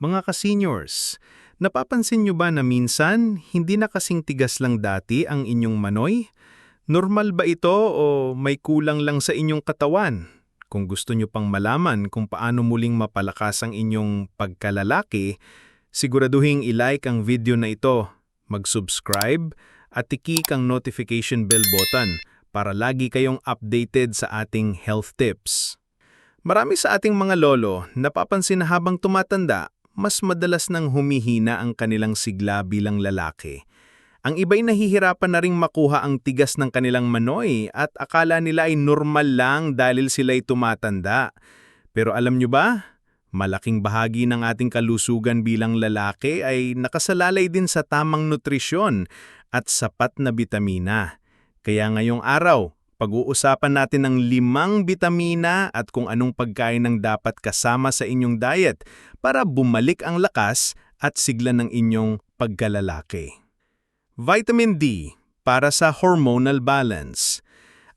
Mga ka-seniors, napapansin nyo ba na minsan hindi na kasing tigas lang dati ang inyong manoy? Normal ba ito o may kulang lang sa inyong katawan? Kung gusto nyo pang malaman kung paano muling mapalakas ang inyong pagkalalaki, siguraduhin i-like ang video na ito, mag-subscribe at tikik ang notification bell button para lagi kayong updated sa ating health tips. Marami sa ating mga lolo napapansin na habang tumatanda, mas madalas nang humihina ang kanilang sigla bilang lalaki. Ang iba'y nahihirapan na ring makuha ang tigas ng kanilang manoy at akala nila ay normal lang dahil sila'y tumatanda. Pero alam nyo ba, malaking bahagi ng ating kalusugan bilang lalaki ay nakasalalay din sa tamang nutrisyon at sapat na bitamina. Kaya ngayong araw, pag-uusapan natin ang limang bitamina at kung anong pagkain ang dapat kasama sa inyong diet para bumalik ang lakas at sigla ng inyong pagkalalaki. Vitamin D para sa hormonal balance.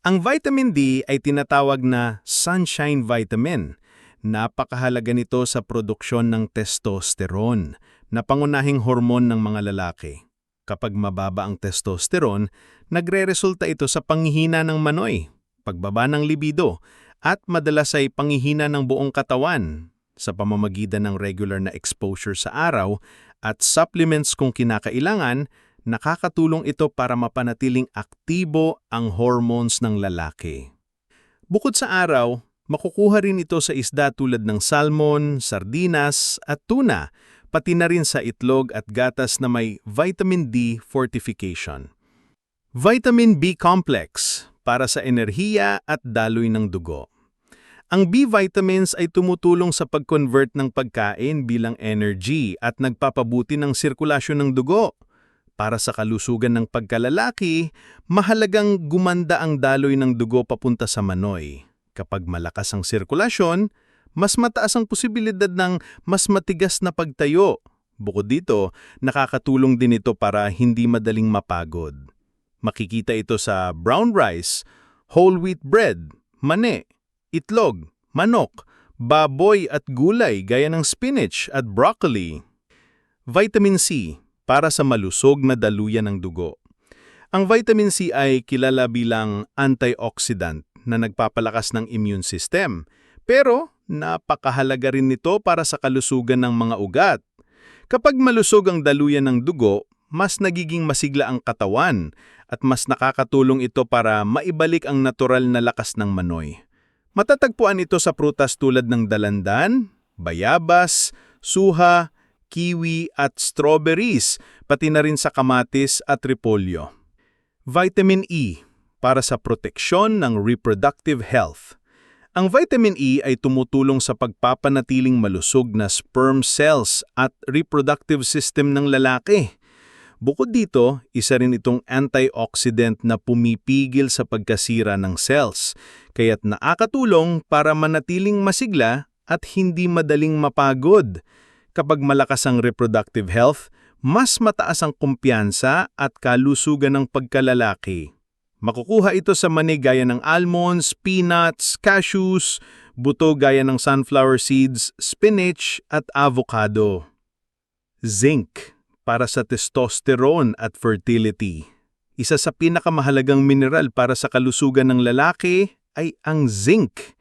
Ang vitamin D ay tinatawag na sunshine vitamin. Napakahalaga nito sa produksyon ng testosterone, na pangunahing hormon ng mga lalaki. Kapag mababa ang testosterone, nagre-resulta ito sa panghihina ng manoy, pagbaba ng libido, at madalas ay panghihina ng buong katawan sa pamamagitan ng regular na exposure sa araw at supplements kung kinakailangan, nakakatulong ito para mapanatiling aktibo ang hormones ng lalaki. Bukod sa araw, makukuha rin ito sa isda tulad ng salmon, sardinas at tuna, pati na rin sa itlog at gatas na may vitamin D fortification. Vitamin B complex para sa enerhiya at daloy ng dugo. Ang B vitamins ay tumutulong sa pag-convert ng pagkain bilang energy at nagpapabuti ng sirkulasyon ng dugo. Para sa kalusugan ng pagkalalaki, mahalagang gumanda ang daloy ng dugo papunta sa manoy. Kapag malakas ang sirkulasyon, mas mataas ang posibilidad ng mas matigas na pagtayo. Bukod dito, nakakatulong din ito para hindi madaling mapagod. Makikita ito sa brown rice, whole wheat bread, mane, itlog, manok, baboy at gulay gaya ng spinach at broccoli. Vitamin C para sa malusog na daluyan ng dugo. Ang vitamin C ay kilala bilang antioxidant na nagpapalakas ng immune system. Pero napakahalaga rin nito para sa kalusugan ng mga ugat. Kapag malusog ang daluyan ng dugo, mas nagiging masigla ang katawan at mas nakakatulong ito para maibalik ang natural na lakas ng manoy. Matatagpuan ito sa prutas tulad ng dalandan, bayabas, suha, kiwi at strawberries, pati na rin sa kamatis at repolyo. Vitamin E para sa proteksyon ng reproductive health. Ang vitamin E ay tumutulong sa pagpapanatiling malusog na sperm cells at reproductive system ng lalaki. Bukod dito, isa rin itong antioxidant na pumipigil sa pagkasira ng cells, kaya't nakakatulong para manatiling masigla at hindi madaling mapagod. Kapag malakas ang reproductive health, mas mataas ang kumpiyansa at kalusugan ng pagkalalaki. Makukuha ito sa mani gaya ng almonds, peanuts, cashews, buto gaya ng sunflower seeds, spinach at avocado. Zinc para sa testosterone at fertility. Isa sa pinakamahalagang mineral para sa kalusugan ng lalaki ay ang zinc.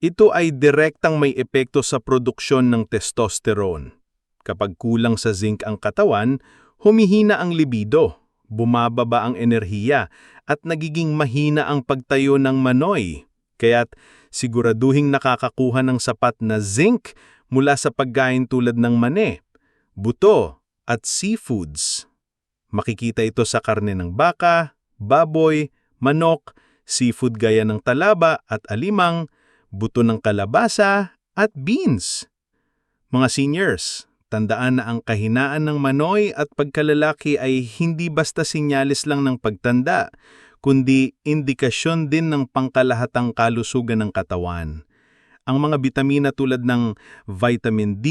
Ito ay direktang may epekto sa produksyon ng testosterone. Kapag kulang sa zinc ang katawan, humihina ang libido bumababa ang enerhiya at nagiging mahina ang pagtayo ng manoy. Kaya't siguraduhing nakakakuha ng sapat na zinc mula sa pagkain tulad ng mane, buto at seafoods. Makikita ito sa karne ng baka, baboy, manok, seafood gaya ng talaba at alimang, buto ng kalabasa at beans. Mga seniors, Tandaan na ang kahinaan ng manoy at pagkalalaki ay hindi basta sinyalis lang ng pagtanda, kundi indikasyon din ng pangkalahatang kalusugan ng katawan. Ang mga bitamina tulad ng vitamin D,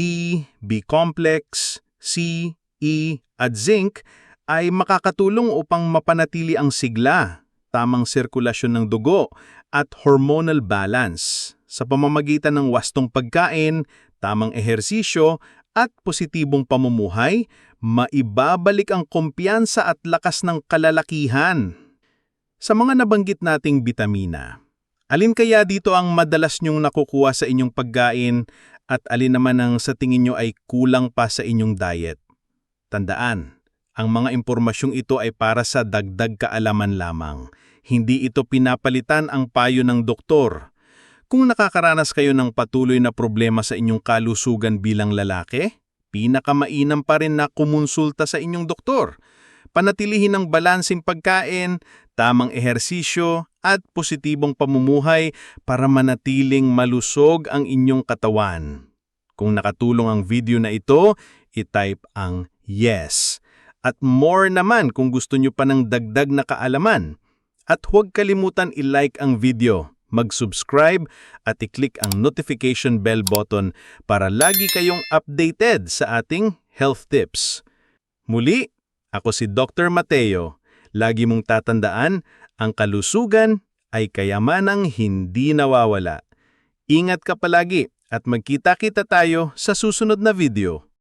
B-complex, C, E at zinc ay makakatulong upang mapanatili ang sigla, tamang sirkulasyon ng dugo at hormonal balance sa pamamagitan ng wastong pagkain, tamang ehersisyo at positibong pamumuhay, maibabalik ang kumpiyansa at lakas ng kalalakihan. Sa mga nabanggit nating bitamina, alin kaya dito ang madalas niyong nakukuha sa inyong pagkain at alin naman ang sa tingin niyo ay kulang pa sa inyong diet? Tandaan, ang mga impormasyong ito ay para sa dagdag kaalaman lamang. Hindi ito pinapalitan ang payo ng doktor. Kung nakakaranas kayo ng patuloy na problema sa inyong kalusugan bilang lalaki, pinakamainam pa rin na kumonsulta sa inyong doktor. Panatilihin ang balansing pagkain, tamang ehersisyo, at positibong pamumuhay para manatiling malusog ang inyong katawan. Kung nakatulong ang video na ito, i-type ang yes. At more naman kung gusto nyo pa ng dagdag na kaalaman. At huwag kalimutan i-like ang video, mag-subscribe at i-click ang notification bell button para lagi kayong updated sa ating health tips. Muli, ako si Dr. Mateo. Lagi mong tatandaan, ang kalusugan ay kayamanang hindi nawawala. Ingat ka palagi at magkita-kita tayo sa susunod na video.